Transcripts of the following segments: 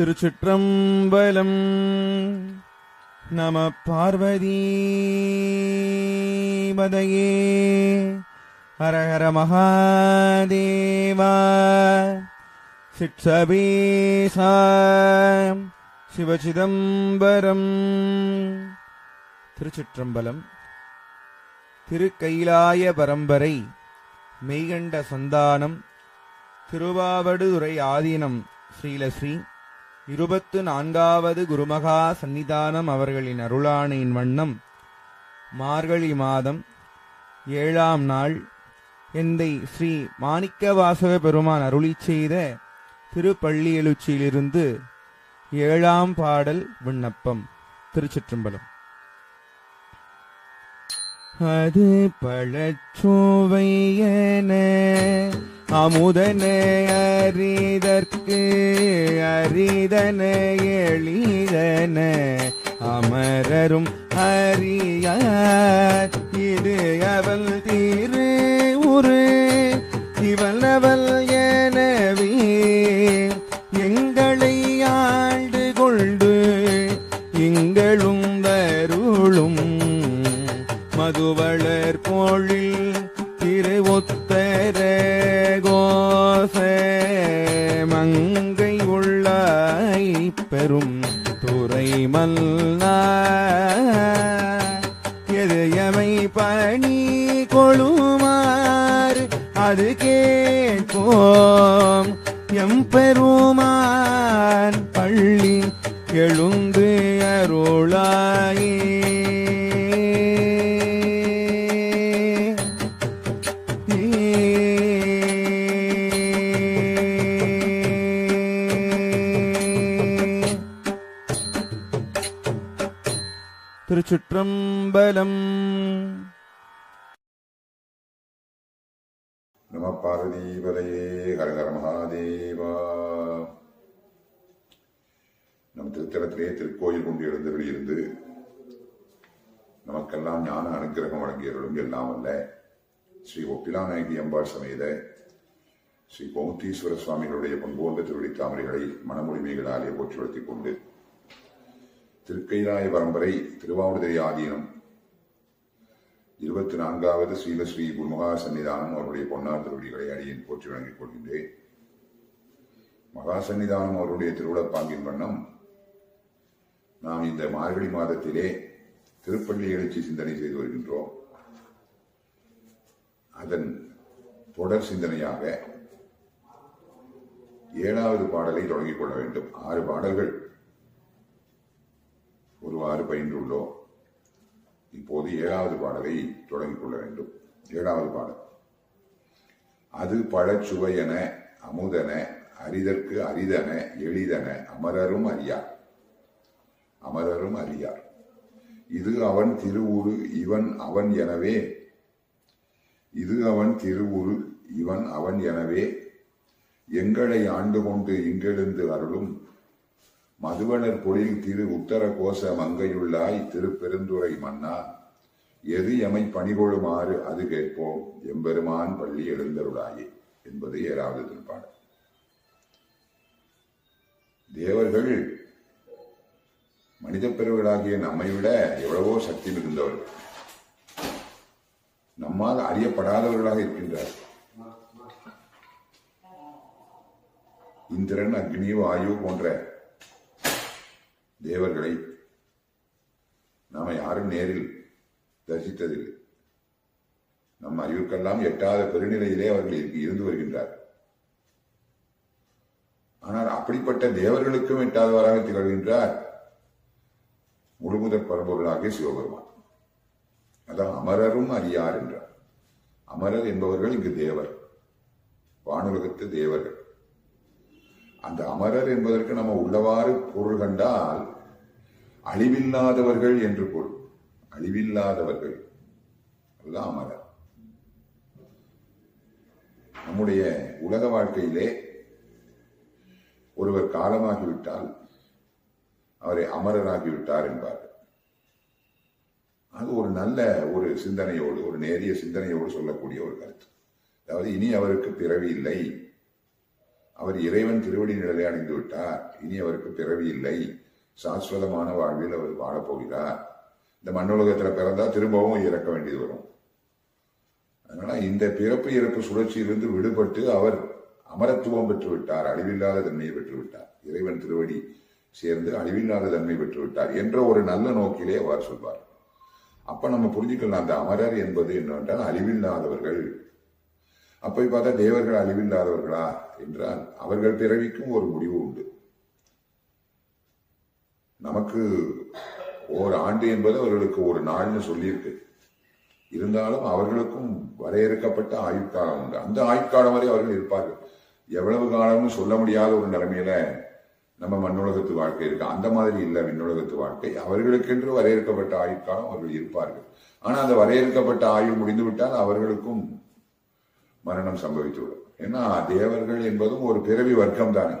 திருச்சிற்றம்பலம். நம பார்வதி பதையே ஹரஹர மகாதேவா. சிற்சபேசா சிவசிதம்பரம். திருச்சிற்றம்பலம். திருக்கைலாய பரம்பரை. மெய்கண்ட சந்தானம். திருவாவடுதுறை ஆதீனம். ஸ்ரீலஸ்ரீ. இருபத்து நான்காவது குருமகா சந்நிதானம் அவர்களின் அருளாணையின் வண்ணம். மார்கழி மாதம் ஏழாம் நாள். எந்தை ஸ்ரீ மாணிக்கவாசக பெருமான் அருளிச் செய்த திருப்பள்ளி எழுச்சியிலிருந்து ஏழாம் பாடல் விண்ணப்பம். திருச்சிற்றம்பலம். அது பழச்சோவையன அமுதனே அறிதற்கு அரிதன எளிதன அமரரும் அறியார். இது அவள் தீரு உரு இவள் அவள் கேட்போம். எம்பெருமான் பள்ளி எழுந்து அருளாயே. திருச்சிற்றம்பலம் நம பார்வதீபதையே ஹரஹர மகாதேவா. நம் திருத்தலத்திலே திருக்கோயில் கொண்டு எழுந்தருளியிருந்து நமக்கெல்லாம் ஞான அனுக்கிரகம் வழங்கியவர்களும் எல்லாம் அல்ல. ஸ்ரீ ஒப்பிலாநாயகி அம்பாள் சமேத ஸ்ரீ கோமுத்தீஸ்வர சுவாமிகளுடைய பண்போன்ற திருவடி தாமரைகளை மனமொழிமைகளாலே போற்றுவடுத்திக் கொண்டு திருக்கைலாய பரம்பரை திருவாவூர்தரி ஆதீனம் இருபத்தி நான்காவது ஸ்ரீலஸ்ரீ குருமகா சன்னிதானம் அவருடைய பொன்னார் திருவடிகளை அடியின் போற்றி வழங்கிக் கொள்கின்றேன். மகா சன்னிதானம் அவருடைய திருவிழப்பாங்கின் வண்ணம். நாம் இந்த மார்கழி மாதத்திலே திருப்பள்ளி எழுச்சி சிந்தனை செய்து வருகின்றோம். அதன் தொடர் சிந்தனையாக ஏழாவது பாடலை தொடங்கிக் கொள்ள வேண்டும். ஆறு பாடல்கள். ஒருவாறு பயின்றுள்ளோம். இப்போது ஏழாவது பாடலை தொடங்கிக் கொள்ள வேண்டும். ஏழாவது பாடல். அது பழச்சுவையன அமுதன அரிதற்கு அரிதன எளிதன அமரரும் அறியார். அமரரும் அறியார். இது அவன் திருவுரு இவன் அவன் எனவே இது அவன் திருவுரு இவன் அவன் எனவே எங்களை ஆண்டு கொண்டு இங்கெழுந்து அருளும் மதுவனர் பொழில் திரு உத்தர கோச மங்கையுள்ளாய் திருப்பெருந்துரை மன்னா எது எமை பணிகொள்ளுமாறு அது கேட்போம் எம்பெருமான் பள்ளி எழுந்தருளாயே என்பது ஏழாவது திருப்பாடல் தேவர்கள் மனித பிறவிகளாகிய நம்மை விட எவ்வளவோ சக்தி மிகுந்தவர்கள். நம்மால் அறியப்படாதவர்களாக இருக்கின்றார் இந்திரன் அக்னி வாயு போன்ற தேவர்களை நாம யாரும் நேரில் தரிசித்ததில்லை. நம் அறிவுக்கெல்லாம் எட்டாத பெருநிலையிலே அவர்கள் இருந்து வருகின்றார். ஆனால் அப்படிப்பட்ட தேவர்களுக்கும் எட்டாதவராக திகழ்கின்றார் முழுமுதற் பரம்பொருளாக சிவபெருமான். அதான் அமரரும் அறியார் என்றார். அமரர் என்பவர்கள் இங்கு தேவர் வானுலகத்து தேவர்கள். அந்த அமரர் என்பதற்கு நம்ம உள்ளவாறு பொருள் கண்டால் அழிவில்லாதவர்கள் என்று பொருள். அழிவில்லாதவர்கள். அதுதான் அமரர் நம்முடைய உலக வாழ்க்கையிலே ஒருவர் காலமாகிவிட்டால் அவரை அமரராகிவிட்டார் என்பார் அது ஒரு நல்ல ஒரு சிந்தனையோடு ஒரு நேரிய சிந்தனையோடு சொல்லக்கூடிய ஒரு கருத்து. அதாவது இனி அவருக்கு பிறவி இல்லை. அவர் இறைவன் திருவடி நிழலை அடைந்து விட்டார் இனி அவருக்கு பிறவி இல்லை. சாஸ்வதமான வாழ்வில் அவர் வாழப்போகிறார் இந்த மண்ணுலகத்தில் பிறந்தா திரும்பவும் இறக்க வேண்டியது வரும். அதனால இந்த பிறப்பு இறப்பு சுழற்சியிலிருந்து விடுபட்டு அவர் அமரத்துவம் பெற்றுவிட்டார் அழிவில்லாத தன்மையை பெற்றுவிட்டார். இறைவன் திருவடி சேர்ந்து அழிவில்லாத தன்மை பெற்றுவிட்டார் என்ற ஒரு நல்ல நோக்கிலே அவர் சொல்வார். அப்ப நம்ம புரிஞ்சுக்கலாம் அந்த அமரர் என்பது என்னவென்றால் அழிவில்லாதவர்கள். அப்போ பார்த்தா தேவர்கள் அழிவில்லாதவர்களா? என்றால் அவர்கள் பிறவிக்கும் ஒரு முடிவு உண்டு. நமக்கு ஓர் ஆண்டு என்பது அவர்களுக்கு ஒரு நாள்னு சொல்லியிருக்கு. இருந்தாலும் அவர்களுக்கும் வரையறுக்கப்பட்ட ஆயுட்காலம் உண்டு. அந்த ஆயுட்காலம் வரை அவர்கள் இருப்பார்கள். எவ்வளவு காலம்னு சொல்ல முடியாத ஒரு நிலைமையில நம்ம மண்ணுலகத்து வாழ்க்கை இருக்கு. அந்த மாதிரி இல்லை விண்ணுலகத்து வாழ்க்கை. அவர்களுக்கென்று வரையறுக்கப்பட்ட ஆயுட்காலம் அவர்கள் இருப்பார்கள். ஆனா அந்த வரையறுக்கப்பட்ட ஆயுள் முடிந்து விட்டால் அவர்களுக்கும் மரணம் சம்பவித்துவிடும். ஏன்னா தேவர்கள் என்பதும் ஒரு பிறவி வர்க்கம் தானே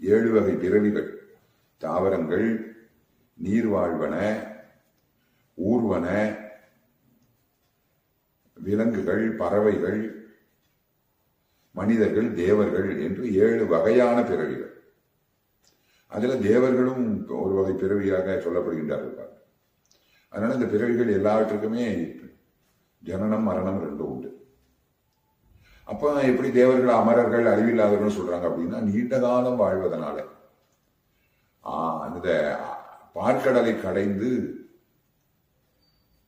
ஏழு வகை பிறவிகள். தாவரங்கள் நீர்வாழ்வன ஊர்வன விலங்குகள் பறவைகள் மனிதர்கள் தேவர்கள் என்று ஏழு வகையான பிறவிகள். அதில் தேவர்களும் ஒரு வகை பிறவியாக சொல்லப்படுகின்றார்கள் அதனால் இந்த பிறவிகள் எல்லாவற்றுக்குமே ஜனனம் மரணம் ரெண்டும் உண்டு. அப்போ எப்படி தேவர்கள் அமரர்கள் அறிவில்லாதவர்கள் சொல்கிறாங்க அப்படின்னா நீண்ட காலம் வாழ்வதனால. அந்த பார்க்கடலை கடைந்து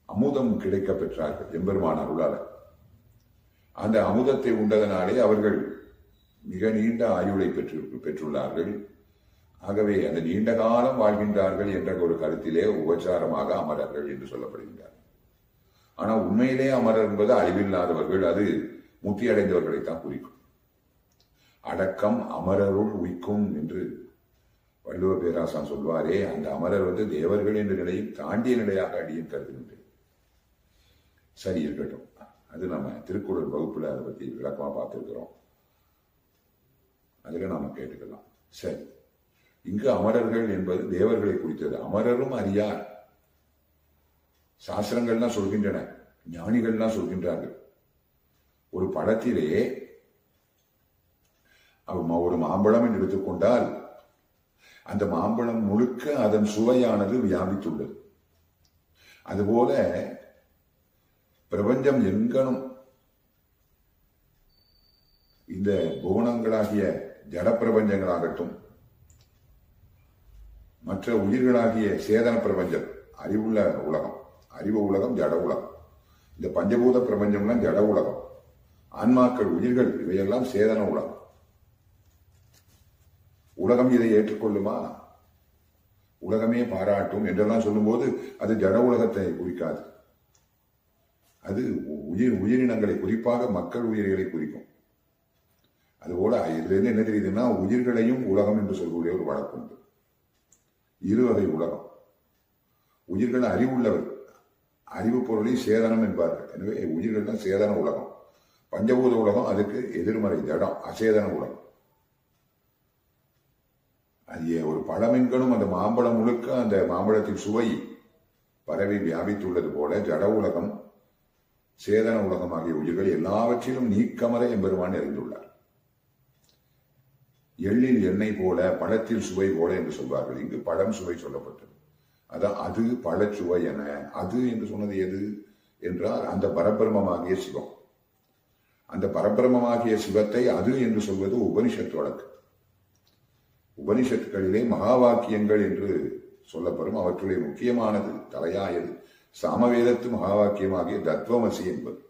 அமுதம் கிடைக்க பெற்றார்கள் எம்பெருமான் அருளால. அந்த அமுதத்தை உண்டதனாலே அவர்கள் மிக நீண்ட ஆயுளை பெற்று பெற்றுள்ளார்கள். ஆகவே அந்த நீண்ட காலம் வாழ்கின்றார்கள் என்ற ஒரு கருத்திலே உபச்சாரமாக அமரர்கள் என்று சொல்லப்படுகின்றார். ஆனால் உண்மையிலே அமரர் என்பது அழிவில்லாதவர்கள் அது முத்தி அடைந்தவர்களைத்தான் குறிக்கும். அடக்கம் அமரருள் உய்க்கும் என்று வள்ளுவ பேராசான் சொல்வாரே அந்த அமரர் வந்து தேவர்கள் என்ற நிலையை தாண்டிய நிலையாக அடியும் கருதுகின்றேன். சரி இருக்கட்டும். அது நம்ம திருக்குறள் வகுப்புல அதை பத்தி விளக்கமா பார்த்துருக்கிறோம். அதுல நாம கேட்டுக்கலாம். சரி. இங்கு அமரர்கள் என்பது தேவர்களை குறித்தது. அமரரும் அறியார். சாஸ்திரங்கள்லாம் சொல்கின்றன. ஞானிகள்லாம் சொல்கின்றார்கள். ஒரு படத்திலே அவ- ஒரு மாம்பழம் என்று எடுத்துக்கொண்டால் அந்த மாம்பழம் முழுக்க அதன் சுவையானது வியாபித்துள்ளது. அதுபோல பிரபஞ்சம் எங்கனும் இந்த புவனங்களாகிய ஜடப்பிரபஞ்சங்களாகட்டும் மற்ற உயிர்களாகிய சேதன பிரபஞ்சம் அறிவுள்ள உலகம் அறிவு உலகம் ஜட உலகம். இந்த பஞ்சபூத பிரபஞ்சம்லாம் ஜட உலகம். ஆன்மாக்கள் உயிர்கள் இவையெல்லாம் சேதன உலகம். உலகம் இதை ஏற்றுக்கொள்ளுமா? உலகமே பாராட்டும் என்றெல்லாம் சொல்லும்போது அது ஜட உலகத்தை குறிக்காது. அது உயிர் உயிரினங்களை குறிப்பாக மக்கள் உயிர்களை குறிக்கும். அதுபோல இதுலேருந்து என்ன தெரியுதுன்னா உயிர்களையும் உலகம் என்று சொல்லக்கூடிய ஒரு வழக்கு உண்டு. இரு வகை உலகம். உயிர்கள் அறிவுள்ளவர். அறிவு பொருளை சேதனம் என்பார்கள். எனவே உயிர்கள் தான் சேதன உலகம். பஞ்சபூத உலகம் அதுக்கு எதிர்மறை ஜடம் அசேதன உலகம். அது ஒரு பழமென்கணும் அந்த மாம்பழம் முழுக்க அந்த மாம்பழத்தின் சுவை பரவி வியாபித்துள்ளது போல ஜட உலகம் சேதன உலகம் ஆகிய உயிர்கள் எல்லாவற்றிலும் நீக்கமர எம்பெருமான் அறிந்துள்ளார் எள்ளில் எண்ணெய் போல பழத்தில் சுவை போல என்று சொல்வார்கள். இங்கு பழம் சுவை சொல்லப்பட்டது. அதான் அது பழச்சுவை என அது என்று சொன்னது எது என்றால் அந்த பரபிரமமாகிய சிவம். அந்த பரபிரமமாகிய சிவத்தை அது என்று சொல்வது உபனிஷத்து வழக்கு. உபனிஷத்துகளிலே மகா வாக்கியங்கள் என்று சொல்லப்படும். அவற்றுடைய முக்கியமானது தலையாயது. சாமவேதத்து மகா வாக்கியமாகிய தத்வமசி என்பது.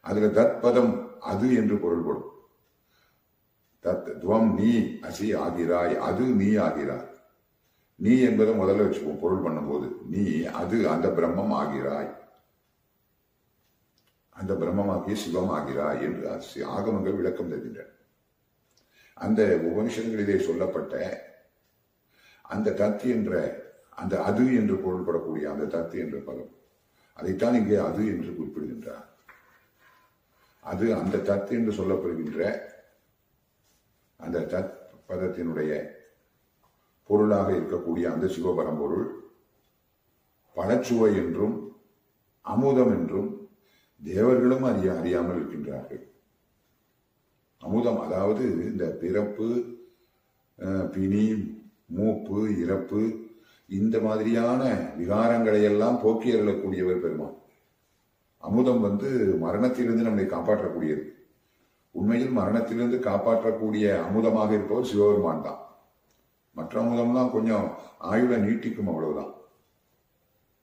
அதுல தத்பதம் அது என்று பொருள்படும். தத் துவம் நீ அசி ஆகிறாய் அது நீ ஆகிறாய் நீ என்பதை முதல்ல வச்சுப்போம் பொருள் பண்ணும்போது. நீ அது அந்த பிரம்மம் ஆகிறாய். அந்த பிரம்மமாகிய சிவம் ஆகிறாய் என்று அசி- ஆகமங்கள் விளக்கம் தருகின்றன. அந்த உபனிஷங்களிலே சொல்லப்பட்ட அந்த தத்து என்ற அந்த அது என்று பொருள்படக்கூடிய அந்த தத்து என்ற பதம். அதைத்தான் இங்கே அது என்று குறிப்பிடுகின்றார். அது அந்த தத்து என்று சொல்லப்படுகின்ற அந்த தத் பதத்தினுடைய பொருளாக இருக்கக்கூடிய அந்த சிவபரம்பொருள் பழச்சுவை என்றும் அமுதம் என்றும் தேவர்களும் அறிய அறியாமல் இருக்கின்றார்கள். அமுதம் அதாவது இந்த பிறப்பு பிணி மூப்பு இறப்பு இந்த மாதிரியான விகாரங்களை எல்லாம் போக்கி அருளக்கூடியவர் பெருமான். அமுதம் வந்து மரணத்திலிருந்து நம்மை காப்பாற்றக்கூடியது. உண்மையில் மரணத்திலிருந்து காப்பாற்றக்கூடிய அமுதமாக இருப்பவர் சிவபெருமான் தான். மற்ற அமுதம்லாம் கொஞ்சம் ஆயுளை நீட்டிக்கும் அவ்வளவுதான்.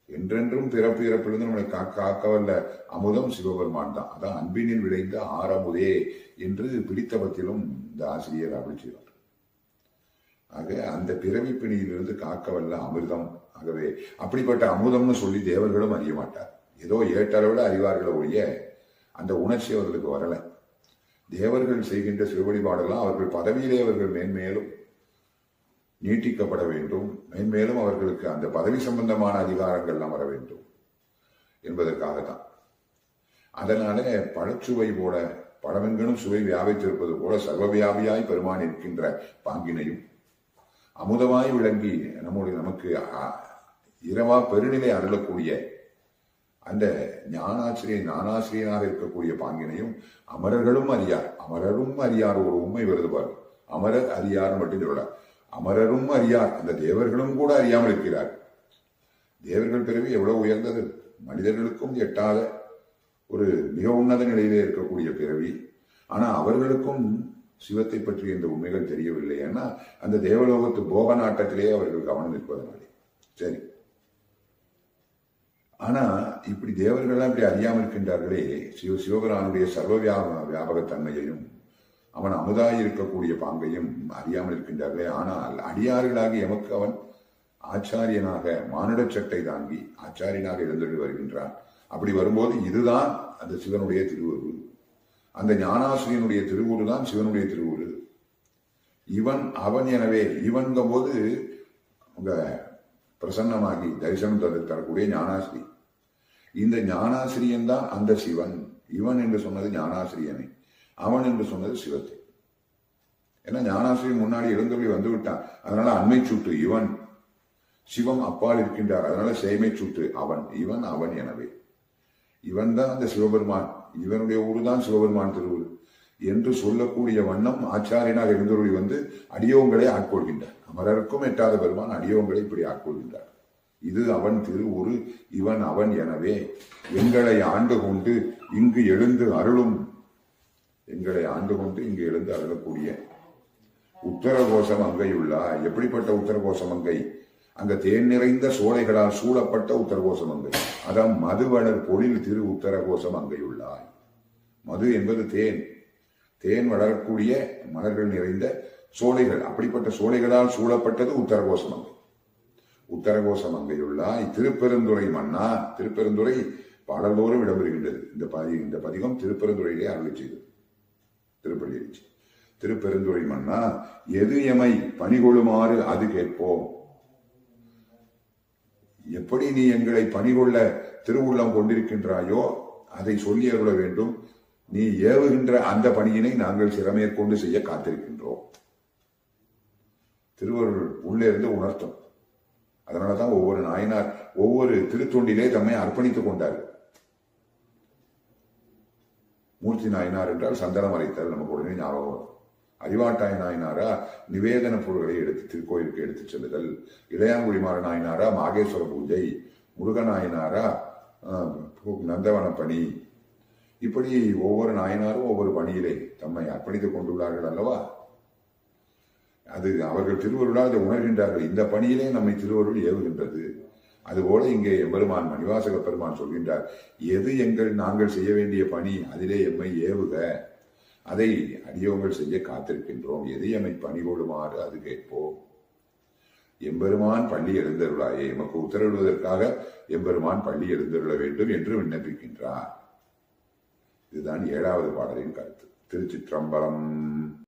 என்றென்றும் பிறப்பு இறப்பிலிருந்து நம்மளை காக்க காக்கவல்ல. அமுதம் சிவபெருமான் தான். அதான் அன்பினில் விளைந்த ஆரமுதே என்று பிடித்தவத்திலும் இந்த ஆசிரியர் அப்படி செய்வார். ஆக அந்த பிறவி பிணியிலிருந்து காக்கவல்ல அமிர்தம். ஆகவே அப்படிப்பட்ட அமுதம்னு சொல்லி தேவர்களும் அறிய மாட்டார். ஏதோ ஏற்றளவிட அறிவார்களை ஒழிய அந்த உணர்ச்சி அவர்களுக்கு வரலை. தேவர்கள் செய்கின்ற சிறுவழிபாடெல்லாம் அவர்கள் பதவியிலே அவர்கள் மேன்மேலும் நீட்டிக்கப்பட வேண்டும். மேன்மேலும் அவர்களுக்கு அந்த பதவி சம்பந்தமான அதிகாரங்கள்லாம் வர வேண்டும். என்பதற்காகத்தான். அதனால பழச்சுவை போல பழமெங்கனும் சுவை வியாபித்திருப்பது போல சர்வவியாபியாய் பெருமான் இருக்கின்ற பாங்கினையும் அமுதமாய் விளங்கி நம்முடைய நமக்கு இரவா பெருநிலை அருளக்கூடிய அந்த ஞானாசிரியர் ஞானாசிரியனாக இருக்கக்கூடிய பாங்கினையும் அமரர்களும் அறியார். அமரரும் அறியார் ஒரு உண்மை வருது அமரர் அறியார் மட்டும் சொல்லலாம் அமரரும் அறியார் அந்த தேவர்களும் கூட அறியாமல் இருக்கிறார் தேவர்கள் பிறவி எவ்வளவு உயர்ந்தது? மனிதர்களுக்கும் எட்டாத. ஒரு மிக உன்னத நிலையிலே இருக்கக்கூடிய பிறவி. ஆனா அவர்களுக்கும் சிவத்தை பற்றிய இந்த உண்மைகள் தெரியவில்லை. ஏன்னா அந்த தேவலோகத்து போக நாட்டத்திலேயே அவர்கள் கவனம் இருப்பதனாலே. சரி. ஆனா இப்படி தேவர்கள்லாம் இப்படி அறியாமல் இருக்கின்றார்களே சிவ சிவபிரானுடைய சர்வ வியா- வியாபகத்தன்மையையும் அவன் அமுதாய் இருக்கக்கூடிய பாங்கையும் அறியாமல் இருக்கின்றார்களே. ஆனால் அடியார்களாகி எமக்கு அவன் ஆச்சாரியனாக மானுட சட்டை தாங்கி ஆச்சாரியனாக இருந்துட்டு வருகின்றான். அப்படி வரும்போது இதுதான் அந்த சிவனுடைய திருவுரு. அந்த ஞானாசிரியனுடைய திருவுரு தான் சிவனுடைய திருவுரு. இவன் அவன் எனவே இவன்கும் போது உங்க பிரசன்னமாகி தரிசனம் தர தரக்கூடிய ஞானாசிரி. இந்த ஞானாசிரியன் தான் அந்த சிவன். இவன் என்று சொன்னது ஞானாசிரியனை. அவன் என்று சொன்னது சிவத்தை. ஏன்னா ஞானாசிரியன் முன்னாடி எழுந்தொழி வந்து விட்டான் அதனால அண்மை சுட்டு இவன். சிவம் அப்பால் இருக்கின்றார். அதனால சேமை சுட்டு அவன். இவன் அவன் எனவே. இவன் தான் அந்த சிவபெருமான். இவனுடைய ஊரு தான் சிவபெருமான் திருவுரு. என்று சொல்லக்கூடிய வண்ணம் ஆச்சாரியனாக எழுந்தொழி வந்து அடியோங்களை ஆட்கொள்கின்றார். அமரருக்கும் எட்டாத பெருமான் அடியோங்களை இப்படி ஆட்கொள்கின்றார். இது அவன் திருவுரு இவன் அவன் எனவே. எங்களை ஆண்டு கொண்டு இங்கு எழுந்து அருளும் எங்களை ஆண்டு கொண்டு இங்கு எழுந்து அருளக்கூடிய உத்தரகோசம் அங்கையுள்ளா? எப்படிப்பட்ட உத்தரகோசம் அங்கை? அங்க தேன் நிறைந்த சோலைகளால் சூழப்பட்ட உத்தரகோசம் அங்கை. அதான் மதுவளர் பொழில் திரு உத்தரகோசம் அங்கையுள்ளாய் மது என்பது தேன். தேன் வளரக்கூடிய மலர்கள் நிறைந்த சோலைகள். அப்படிப்பட்ட சோலைகளால் சூழப்பட்டது உத்தரகோசம் அங்கை. உத்தரகோசம் அங்கையுள்ளாய் திருப்பெருந்துறை மன்னா திருப்பெருந்துறை பாடல்தோறும் இடம்பெறுகின்றது இந்த பதி இந்த பதிகம் திருப்பெருந்துறையிலே அருளி செய்தது. திருப்பள்ளி திருப்பெருந்துறை மன்னா எது எமை பணிகொள்ளுமாறு அது கேட்போம். எப்படி நீ எங்களை பணிகொள்ள திருவுள்ளம் கொண்டிருக்கின்றாயோ அதை சொல்லி அருள வேண்டும். நீ ஏவுகின்ற அந்த பணியினை நாங்கள் சிறமேற்கொண்டு செய்ய காத்திருக்கின்றோம். திருவருள் உள்ளே இருந்து உணர்த்தும். அதனாலதான் ஒவ்வொரு நாயனார் ஒவ்வொரு திருத்தொண்டிலே தம்மை அர்ப்பணித்துக் கொண்டார் மூர்த்தி நாயனார் என்றால் சந்தனம் அரைத்தல் நமக்கு உடனே ஞாபகம் வரும். அறிவாட்டாய் நாயனாரா நிவேதன பொருள்களை எடுத்து திருக்கோயிலுக்கு எடுத்துச் செல்லுதல். இளையாங்குடிமாற நாயனாரா மாகேஸ்வர பூஜை. முருகநாயனாரா நந்தவன பணி இப்படி ஒவ்வொரு நாயனாரும் ஒவ்வொரு பணியிலே தம்மை அர்ப்பணித்துக் கொண்டுள்ளார்கள் அல்லவா? அது அவர்கள் திருவருளால் அதை உணர்கின்றார்கள். இந்த பணியிலே நம்மை திருவருள் ஏவுகின்றது. அதுபோல இங்கே எம்பெருமான் மணிவாசக பெருமான் சொல்கின்றார் எது எங்கள் நாங்கள் செய்ய வேண்டிய பணி? அதிலே எம்மை ஏவுக. அதை அடியோங்கள் செய்ய காத்திருக்கின்றோம். எது எம்மை பணி கொள்ளுமாறு அது கேட்போம். எம்பெருமான் பள்ளி எழுந்தருளாயே. எமக்கு உத்தரவிடுவதற்காக எம்பெருமான் பள்ளி எழுந்தருள வேண்டும் என்று விண்ணப்பிக்கின்றார். இதுதான் ஏழாவது பாடலின் கருத்து. திருச்சிற்றம்பலம்.